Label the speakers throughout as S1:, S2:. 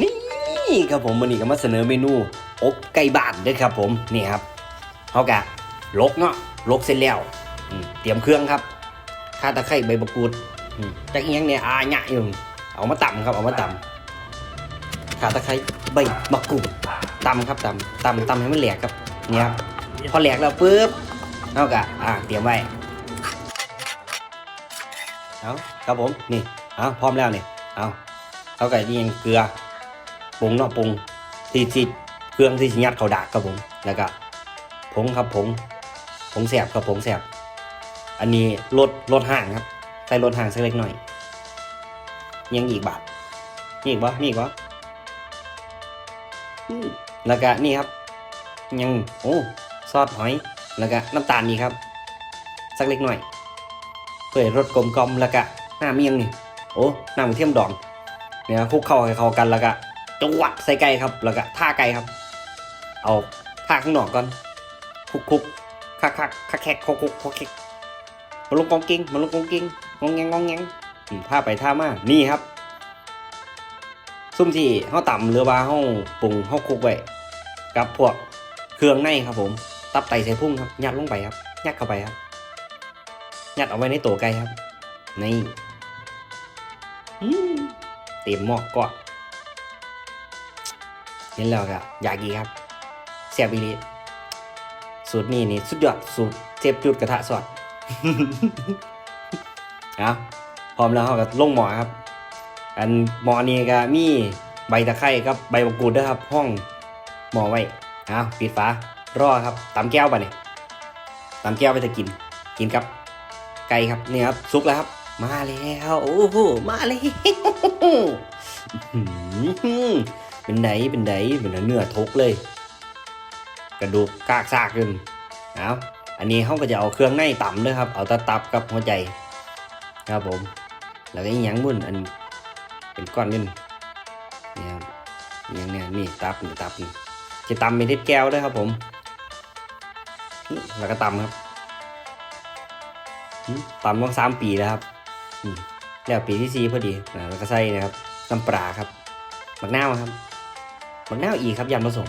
S1: นี่
S2: ครับผมวันนี้ก็มาเสนอเมนูอบไก่บ้านด้วยครับผมนี่ครับเขากะลกเนาะลกเสร็จแล้วเตรียมเครื่องครับข่าตะไคร้ใบมะกรูดจากอียงเนี่ยอาหยะอยู่เอามาตำครับเอามาตำข่าตะไคร้ใบมะกรูดตำครับตำตำตำให้มันแหลกครับเนี่ยครับพอแหลกแล้วปุ๊บเขากะอ่าเตรียมไว้ เอาครับผมนี่เอาพร้อมแล้วนี่เอาเขากะนี่ยังเกลือปรุงเนาะปรุงที่ที่เครื่องที่สิยัดเขาดากครับผมแล้วก็ผงครับผงผงแสบครับผงแสบอันนี้ลดลดห่างครับใส่ลดห่างสักเล็กหน่อย ยังอีกบาทมีอีกบ่มีอีกบ่อืมแล้วก็นี่ครับ ยังโอ้ซอสหอยแล้วก็น้ำตาลนี่ครับ สักเล็กหน่อย เพื่อรสกลมกลมแล้วก็น้ำเมียงนี่โอ้หน้ำกระเทียมดองเนี่ยคุกเข้าให้เข้ากันแล้วก็จวดใส่ไก่ครับแล้วก็ท่าไก่ครับ เอาท่าข้างนอกก่อนคุกคุกคักคักคักแคกคุกคุกคุกคิกมาลงกองกิ้งมาลงกองกิ้งงองแงงงองแงงท่าไปท่ามานี่ครับ ซุ่มที่เฮาต่ำหรือว่าเฮาปรุงเฮาคุกไว้กับพวกเครื่องในครับผม ตับไตใส่พุ่งครับยัดลงไปครับยัดเข้าไปครับ ยัดเอาไว้ในตัวไก่ครับ นี่อืมเต็มหม้อก่อนเห็นแล้วก็อยากอีกครับเสียบีรีสูตรนี้นี่สุดยอดสูตรเจ็บจุดกระทะสดเอาพร้อมแล้วเราก็ลงหมอครับ อันหมอนี้ก็มีใบตะไคร้กับใบมะกรูดด้วยครับห้องหมอไว้เอาปิดฝารอครับตำแก้วไปเนี่ยตำแก้วไปจะกินกินกับ ไก่ครับเนี่ยครับซุกแล้วครับ มาแล้วโอ้โหมาแล้วเป็นไหนเป็นไหนเป็นเนื้อทกเลย กระดูกกากซากขึ้นเอาอันนี้เขาก็จะเอาเครื่องในต่ำด้วยครับ เอาตะตับกับหัวใจ ครับผม แล้วก็อีกอย่างบุ่นอันเป็นก้อนนึงนี่ครับอหย่างเนี้ยนี่ตับนี่ตับนี่จะตำเป็นทิศแก้วด้วยครับผม แล้วก็ตำครับ อืมตำมาสามปีแล้วครับอืมแล้วปีที่สี่พอดีอ่าแล้วก็ใส่นะครับน้ำปลาครับบักนาวครับบักนาวอีกครับยันผสม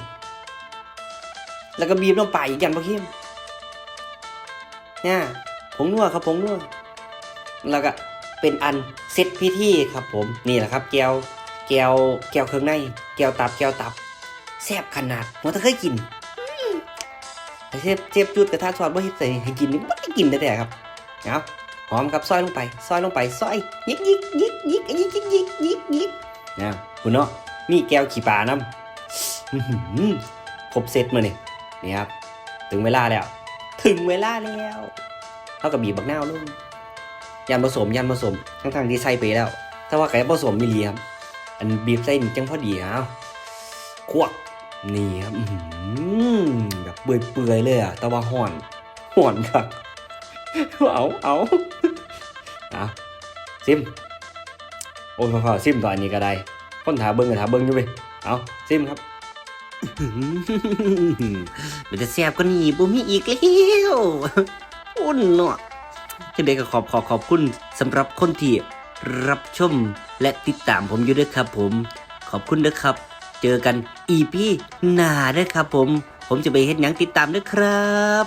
S2: แล้วก็บีบลงไปอีกยันผเข้มเนี่ยผงนัวครับผงนัวแล้วก็เป็นอันเสร็จพิธีครับผมนี่แหละครับแก้วแก้วแก้วเครื่องในแก้วตับแก้วตับแซ่บขนาดหัวตะเคยกินอืมแต่เชฟเชฟจุดกระทะซอสบ่เฮ็ดใส่ให้กินนี่บ่ได้กินแต่ๆครับ เอาหอมครับซอยลงไปซอยลงไปซอยยิกยิกยิกยิกยิกยิกยิกยิกยิกนะคุณเนาะมีแก้วขี่ปลาน้ำครบเซตมาเนี่ยนี่ครับถึงเวลาแล้ว ถึงเวลาแล้วเท่ากับบีบบักนาวลงยันผสมยันผสมทั้งทางที่ใส่ไปแล้ว ถ้าว่าไก่ผสมมีเลียครับอันบีบใส่นี่จังพอดีเอาควักนี่ครับแบบเปื่อยๆเลยอะแต่ว่าห่อนห่อนครับ เอาเอาเอาซิม โอ้ยพอซิมตอนนี้ก็ได้คนถาเบิ้งก็ถาเบิ้งอยู่ไปเอาซิมครับมันจะแซ่บก็นี่บ่มีอีกแล้วอุ่นเนาะจังไดก็ขอบขอขอบคุณสำหรับคนที่รับชมและติดตามผมอยู่ด้วยครับ ผมขอบคุณนะครับ เจอกันอีพีหน้าด้วยครับ ผม ผมจะไปเฮ็ดหยังติดตามด้วยครับ